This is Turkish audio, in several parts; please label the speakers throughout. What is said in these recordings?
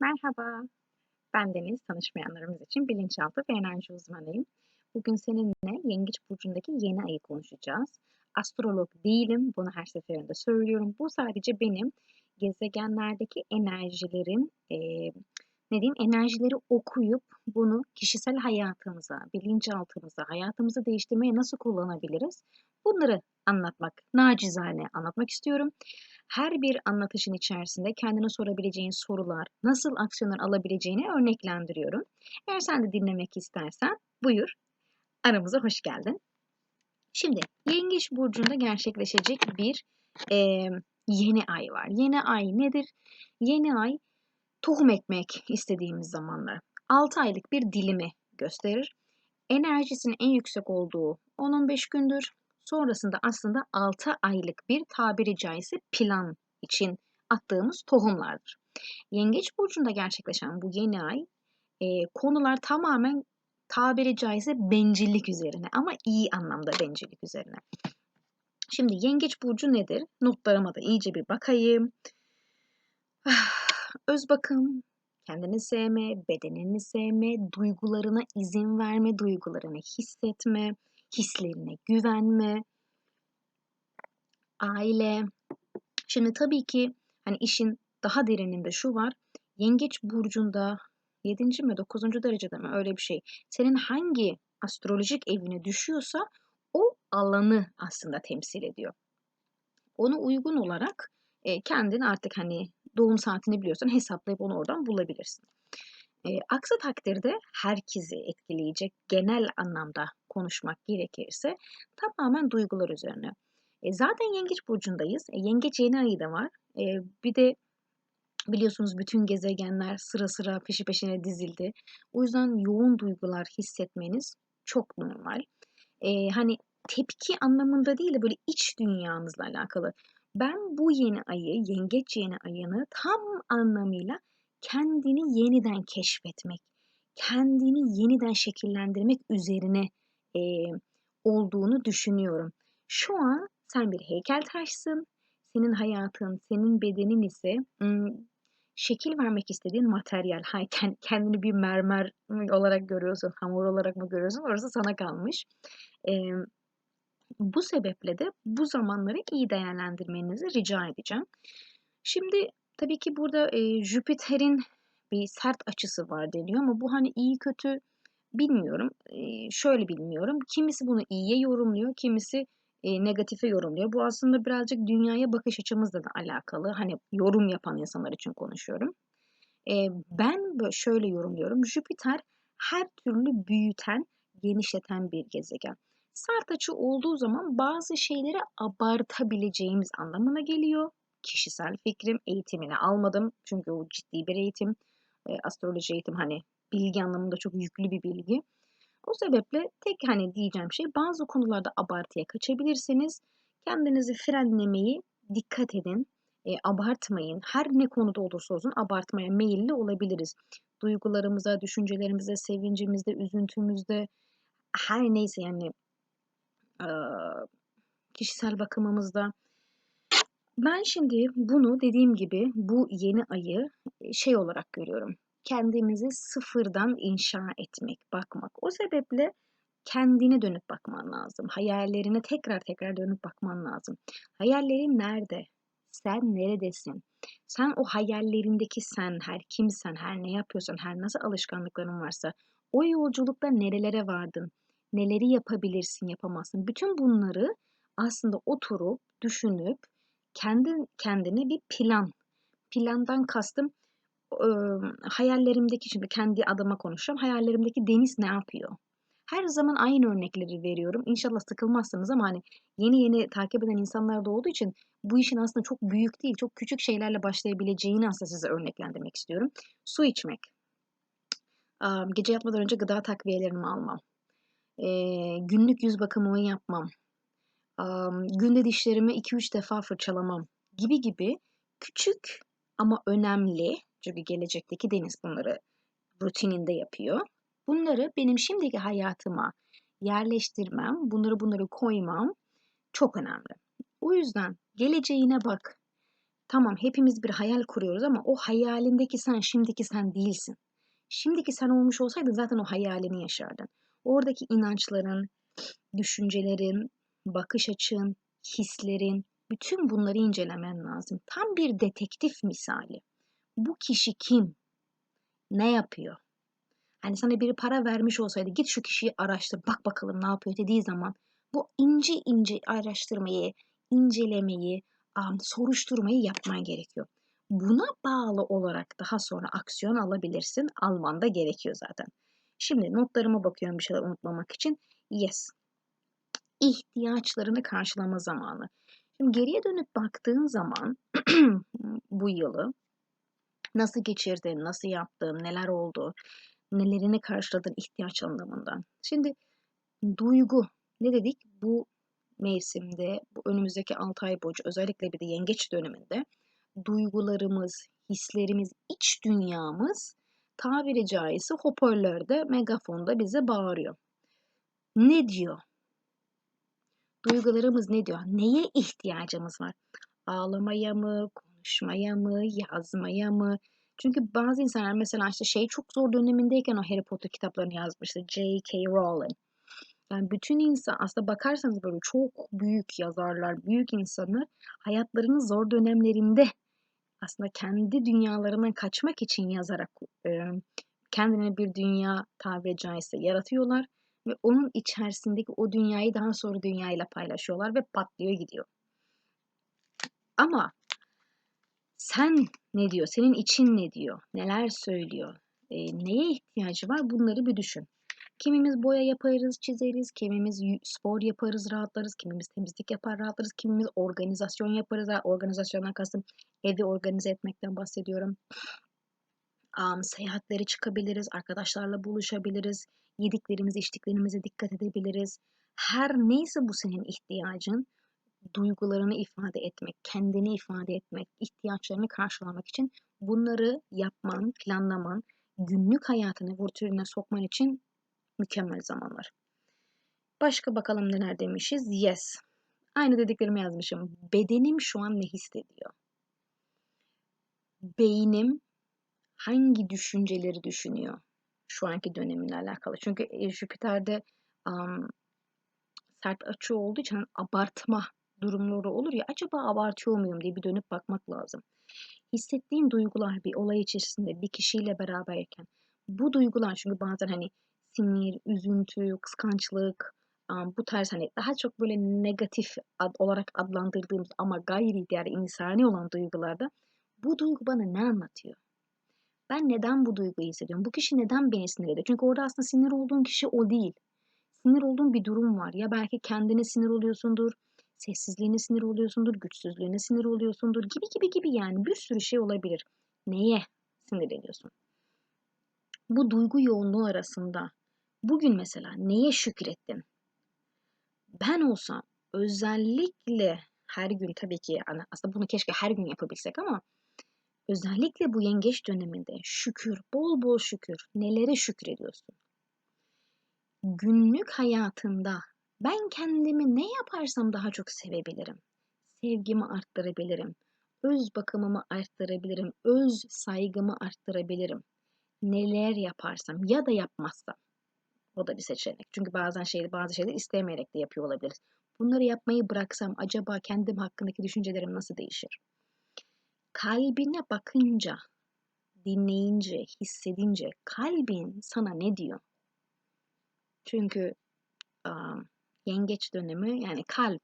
Speaker 1: Merhaba, ben Deniz. Tanışmayanlarımız için bilinçaltı ve enerji uzmanıyım. Bugün seninle Yengeç Burcu'ndaki yeni ayı konuşacağız. Astrolog değilim, bunu her seferinde söylüyorum. Bu sadece benim gezegenlerdeki enerjilerin, e, ne diyeyim, enerjileri okuyup bunu kişisel hayatımıza, bilinçaltımıza, hayatımızı değiştirmeye nasıl kullanabiliriz? Bunları anlatmak, nacizane anlatmak istiyorum. Her bir anlatışın içerisinde kendine sorabileceğin sorular, nasıl aksiyonlar alabileceğini örneklendiriyorum. Eğer sen de dinlemek istersen buyur, aramıza hoş geldin. Şimdi Yengeç Burcu'nda gerçekleşecek bir e, yeni ay var. Yeni ay nedir? Yeni ay tohum ekmek istediğimiz zamanlar. 6 aylık bir dilimi gösterir. Enerjisinin en yüksek olduğu 10-15 gündür. Sonrasında aslında 6 aylık bir tabiri caizse plan için attığımız tohumlardır. Yengeç burcunda gerçekleşen bu yeni ay e, konular tamamen tabiri caizse bencillik üzerine ama iyi anlamda bencillik üzerine. Şimdi yengeç burcu nedir? Notlarıma da iyice bir bakayım. Öz bakım, kendini sevme, bedenini sevme, duygularına izin verme, duygularını hissetme, hislerine güvenme, aile. Şimdi tabii ki hani işin daha derininde şu var. Yengeç burcunda 7. mi 9. derecede mi öyle bir şey. Senin hangi astrolojik evine düşüyorsa o alanı aslında temsil ediyor. Ona uygun olarak e, kendin artık hani doğum saatini biliyorsan hesaplayıp onu oradan bulabilirsin. E, aksi takdirde herkesi etkileyecek genel anlamda konuşmak gerekirse tamamen duygular üzerine. E, zaten Yengeç burcundayız. E, yengeç yeni ayı da var. E, bir de biliyorsunuz bütün gezegenler sıra sıra peşi peşine dizildi. O yüzden yoğun duygular hissetmeniz çok normal. E, hani tepki anlamında değil de böyle iç dünyanızla alakalı. Ben bu yeni ayı, yengeç yeni ayını tam anlamıyla kendini yeniden keşfetmek, kendini yeniden şekillendirmek üzerine e, olduğunu düşünüyorum. Şu an sen bir heykeltaşsın, senin hayatın, senin bedenin ise şekil vermek istediğin materyal. Hay, kendini bir mermer olarak görüyorsun, hamur olarak mı görüyorsun? Orası sana kalmış. E, bu sebeple de bu zamanları iyi değerlendirmenizi rica edeceğim. Şimdi tabii ki burada e, Jüpiter'in bir sert açısı var deniyor ama bu hani iyi kötü bilmiyorum. E, şöyle bilmiyorum. Kimisi bunu iyiye yorumluyor, kimisi e, negatife yorumluyor. Bu aslında birazcık dünyaya bakış açımızla da alakalı. Hani yorum yapan insanlar için konuşuyorum. E, ben böyle şöyle yorumluyorum. Jüpiter her türlü büyüten, genişleten bir gezegen. Sert açı olduğu zaman bazı şeyleri abartabileceğimiz anlamına geliyor. Kişisel fikrim, eğitimini almadım. Çünkü o ciddi bir eğitim. E, astroloji eğitim hani bilgi anlamında çok yüklü bir bilgi. O sebeple tek hani diyeceğim şey bazı konularda abartıya kaçabilirsiniz. Kendinizi frenlemeyi dikkat edin. E, abartmayın. Her ne konuda olursa olsun abartmaya meyilli olabiliriz. Duygularımıza, düşüncelerimize, sevincimizde, üzüntümüzde her neyse yani e, kişisel bakımımızda. Ben şimdi bunu dediğim gibi bu yeni ayı şey olarak görüyorum kendimizi sıfırdan inşa etmek, bakmak. O sebeple kendine dönüp bakman lazım. Hayallerine tekrar tekrar dönüp bakman lazım. Hayallerin nerede? Sen neredesin? Sen o hayallerindeki sen, her kimsen, her ne yapıyorsan, her nasıl alışkanlıkların varsa o yolculukta nerelere vardın? Neleri yapabilirsin, yapamazsın? Bütün bunları aslında oturup, düşünüp kendin kendine bir plan. Plandan kastım e, hayallerimdeki şimdi kendi adıma konuşacağım. Hayallerimdeki Deniz ne yapıyor? Her zaman aynı örnekleri veriyorum. İnşallah sıkılmazsınız ama hani yeni yeni takip eden insanlar da olduğu için bu işin aslında çok büyük değil, çok küçük şeylerle başlayabileceğini aslında size örneklendirmek istiyorum. Su içmek. Gece yatmadan önce gıda takviyelerimi almam. günlük yüz bakımımı yapmam. Günde dişlerimi 2-3 defa fırçalamam gibi gibi küçük ama önemli çünkü gelecekteki Deniz bunları rutininde yapıyor. Bunları benim şimdiki hayatıma yerleştirmem, bunları bunları koymam çok önemli. O yüzden geleceğine bak. Tamam hepimiz bir hayal kuruyoruz ama o hayalindeki sen şimdiki sen değilsin. Şimdiki sen olmuş olsaydın zaten o hayalini yaşardın. Oradaki inançların, düşüncelerin, bakış açın, hislerin, bütün bunları incelemen lazım. Tam bir detektif misali. Bu kişi kim? Ne yapıyor? Hani sana biri para vermiş olsaydı git şu kişiyi araştır, bak bakalım ne yapıyor dediği zaman bu ince ince araştırmayı, incelemeyi, soruşturmayı yapman gerekiyor. Buna bağlı olarak daha sonra aksiyon alabilirsin. Alman da gerekiyor zaten. Şimdi notlarıma bakıyorum bir şeyler unutmamak için. Yes. İhtiyaçlarını karşılama zamanı. Şimdi geriye dönüp baktığın zaman bu yılı nasıl geçirdin, nasıl yaptın, neler oldu, nelerini karşıladın ihtiyaç anlamında. Şimdi duygu ne dedik? Bu mevsimde, bu önümüzdeki 6 ay boyunca özellikle bir de yengeç döneminde duygularımız, hislerimiz, iç dünyamız tabiri caizse hoparlörde, megafonda bize bağırıyor. Ne diyor? Duygularımız ne diyor? Neye ihtiyacımız var? Ağlamaya mı, konuşmaya mı, yazmaya mı? Çünkü bazı insanlar mesela işte şey çok zor dönemindeyken o Harry Potter kitaplarını yazmıştı. J.K. Rowling. Yani bütün insan aslında bakarsanız böyle çok büyük yazarlar, büyük insanlar hayatlarının zor dönemlerinde aslında kendi dünyalarından kaçmak için yazarak e, kendine bir dünya tabiri caizse yaratıyorlar ve onun içerisindeki o dünyayı daha sonra dünyayla paylaşıyorlar ve patlıyor gidiyor. Ama sen ne diyor? Senin için ne diyor? Neler söylüyor? E, neye ihtiyacı var? Bunları bir düşün. Kimimiz boya yaparız, çizeriz, kimimiz spor yaparız, rahatlarız, kimimiz temizlik yapar, rahatlarız, kimimiz organizasyon yaparız. Organizasyondan kastım evi organize etmekten bahsediyorum. Um, seyahatlere çıkabiliriz, arkadaşlarla buluşabiliriz, yediklerimizi, içtiklerimize dikkat edebiliriz. Her neyse bu senin ihtiyacın, duygularını ifade etmek, kendini ifade etmek, ihtiyaçlarını karşılamak için bunları yapman, planlaman, günlük hayatını rutine sokman için mükemmel zamanlar. Başka bakalım neler demişiz. Yes. Aynı dediklerimi yazmışım. Bedenim şu an ne hissediyor? Beynim hangi düşünceleri düşünüyor? Şu anki dönemimle alakalı. Çünkü Jüpiter'de um, sert açı olduğu için abartma durumları olur ya acaba abartıyor muyum diye bir dönüp bakmak lazım. Hissettiğin duygular bir olay içerisinde bir kişiyle beraberken bu duygular çünkü bazen hani sinir, üzüntü, kıskançlık bu tarz hani daha çok böyle negatif ad, olarak adlandırdığımız ama gayri diğer insani olan duygularda bu duygu bana ne anlatıyor? Ben neden bu duyguyu hissediyorum? Bu kişi neden beni sinir ediyor? Çünkü orada aslında sinir olduğun kişi o değil. Sinir olduğun bir durum var. Ya belki kendine sinir oluyorsundur, sessizliğine sinir oluyorsundur, güçsüzlüğüne sinir oluyorsundur gibi gibi gibi yani bir sürü şey olabilir. Neye sinir ediyorsun? Bu duygu yoğunluğu arasında bugün mesela neye şükrettin? Ben olsam özellikle her gün tabii ki aslında bunu keşke her gün yapabilsek ama özellikle bu yengeç döneminde şükür, bol bol şükür. Nelere şükrediyorsun? Günlük hayatında ben kendimi ne yaparsam daha çok sevebilirim. Sevgimi arttırabilirim. Öz bakımımı arttırabilirim. Öz saygımı arttırabilirim. Neler yaparsam ya da yapmazsam. O da bir seçenek. Çünkü bazen şeyleri, bazı şeyleri istemeyerek de yapıyor olabiliriz. Bunları yapmayı bıraksam acaba kendim hakkındaki düşüncelerim nasıl değişir? Kalbine bakınca, dinleyince, hissedince kalbin sana ne diyor? Çünkü um, yengeç dönemi yani kalp,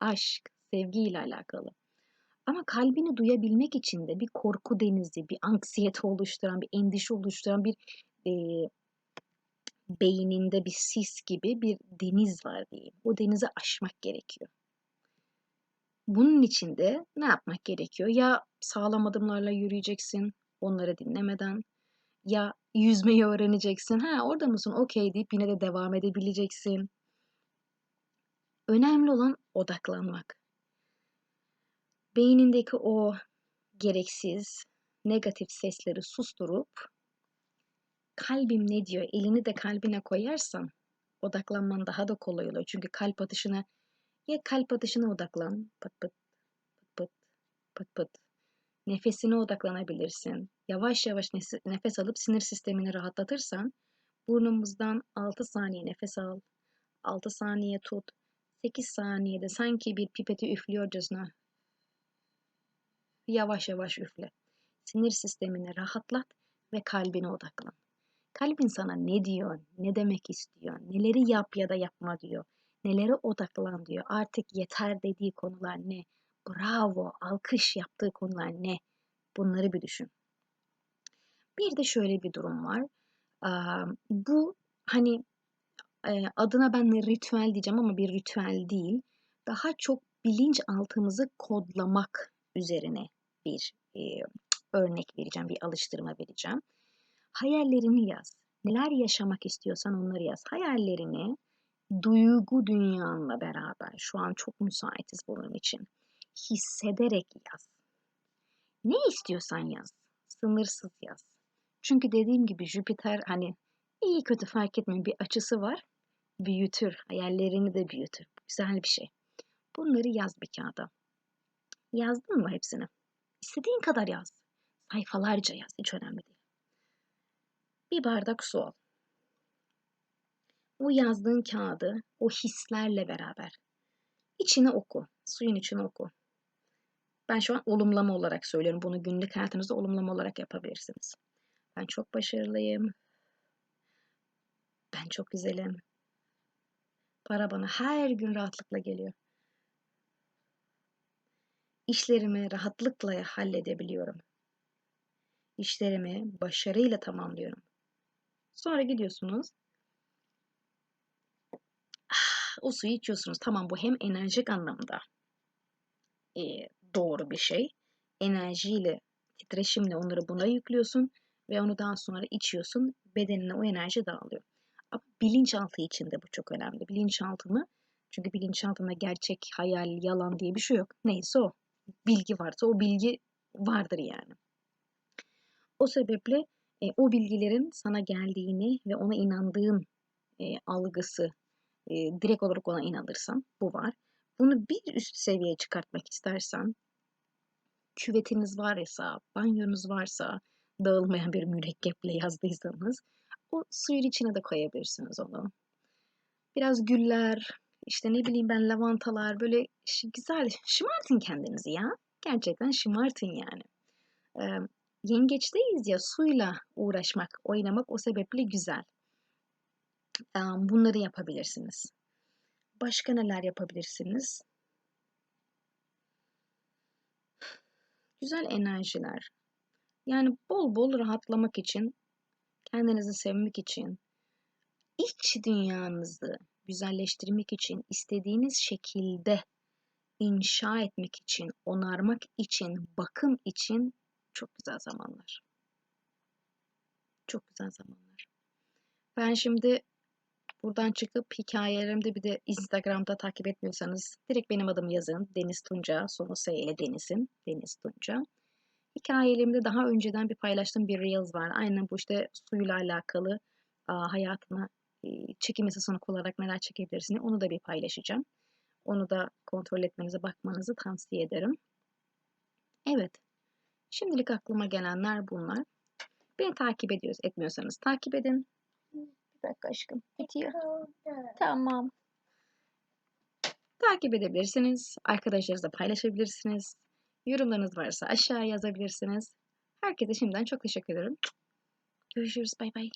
Speaker 1: aşk, sevgi ile alakalı. Ama kalbini duyabilmek için de bir korku denizi, bir anksiyete oluşturan, bir endişe oluşturan bir e, beyninde bir sis gibi bir deniz var diyeyim. O denizi aşmak gerekiyor. Bunun için de ne yapmak gerekiyor? Ya sağlam adımlarla yürüyeceksin, onları dinlemeden. Ya yüzmeyi öğreneceksin. Ha orada mısın? Okey deyip yine de devam edebileceksin. Önemli olan odaklanmak. Beynindeki o gereksiz, negatif sesleri susturup kalbim ne diyor elini de kalbine koyarsan odaklanman daha da kolay oluyor. Çünkü kalp atışına ya kalp atışına odaklan pıt pıt pıt pıt pıt Nefesine odaklanabilirsin. Yavaş yavaş nefes alıp sinir sistemini rahatlatırsan burnumuzdan 6 saniye nefes al. 6 saniye tut. 8 saniyede sanki bir pipeti üflüyorcasına yavaş yavaş üfle. Sinir sistemini rahatlat ve kalbine odaklan. Kalbin sana ne diyor, ne demek istiyor, neleri yap ya da yapma diyor, nelere odaklan diyor. Artık yeter dediği konular ne? Bravo, alkış yaptığı konular ne? Bunları bir düşün. Bir de şöyle bir durum var. Bu hani adına ben ritüel diyeceğim ama bir ritüel değil. Daha çok bilinçaltımızı kodlamak üzerine bir e, örnek vereceğim, bir alıştırma vereceğim. Hayallerini yaz. Neler yaşamak istiyorsan onları yaz. Hayallerini duygu dünyanla beraber şu an çok müsaitiz bunun için. Hissederek yaz. Ne istiyorsan yaz. Sınırsız yaz. Çünkü dediğim gibi Jüpiter hani iyi kötü fark etmeyin bir açısı var. Büyütür. Hayallerini de büyütür. Güzel bir şey. Bunları yaz bir kağıda. Yazdın mı hepsini? İstediğin kadar yaz. Sayfalarca yaz. Hiç önemli değil. Bir bardak su al. O yazdığın kağıdı o hislerle beraber içine oku. Suyun içine oku. Ben şu an olumlama olarak söylüyorum. Bunu günlük hayatınızda olumlama olarak yapabilirsiniz. Ben çok başarılıyım. Ben çok güzelim. Para bana her gün rahatlıkla geliyor. İşlerimi rahatlıkla halledebiliyorum. İşlerimi başarıyla tamamlıyorum. Sonra gidiyorsunuz. O suyu içiyorsunuz. Tamam bu hem enerjik anlamda e, doğru bir şey. Enerjiyle, titreşimle onları buna yüklüyorsun ve onu daha sonra içiyorsun. Bedenine o enerji dağılıyor. Ama bilinçaltı için de bu çok önemli. Bilinçaltını çünkü bilinçaltında gerçek, hayal, yalan diye bir şey yok. Neyse o. Bilgi varsa o bilgi vardır yani. O sebeple e, o bilgilerin sana geldiğini ve ona inandığın e, algısı e, direkt olarak ona inanırsan bu var. Bunu bir üst seviyeye çıkartmak istersen küvetiniz varsa, banyonuz varsa, dağılmayan bir mürekkeple yazdıysanız o suyun içine de koyabilirsiniz onu. Biraz güller, işte ne bileyim ben lavantalar böyle güzel şımartın kendinizi ya. Gerçekten şımartın yani. Ee, yengeçteyiz ya suyla uğraşmak, oynamak o sebeple güzel. Bunları yapabilirsiniz. Başka neler yapabilirsiniz? Güzel enerjiler. Yani bol bol rahatlamak için, kendinizi sevmek için, iç dünyanızı güzelleştirmek için, istediğiniz şekilde inşa etmek için, onarmak için, bakım için çok güzel zamanlar. Çok güzel zamanlar. Ben şimdi buradan çıkıp hikayelerimde bir de Instagram'da takip etmiyorsanız direkt benim adımı yazın. Deniz Tunca, sonu S ile Deniz'in. Deniz Tunca. Hikayelerimde daha önceden bir paylaştığım bir Reels var. Aynen bu işte suyla alakalı hayatına çekim yasasını kullanarak neler çekebilirsin onu da bir paylaşacağım. Onu da kontrol etmenize, bakmanızı tavsiye ederim. Evet. Şimdilik aklıma gelenler bunlar. Beni takip ediyoruz, etmiyorsanız takip edin. Dakika aşkım. Bitiyor. Tamam. Takip edebilirsiniz. Arkadaşlarınızla paylaşabilirsiniz. Yorumlarınız varsa aşağı yazabilirsiniz. Herkese şimdiden çok teşekkür ederim. Görüşürüz. Bay bay.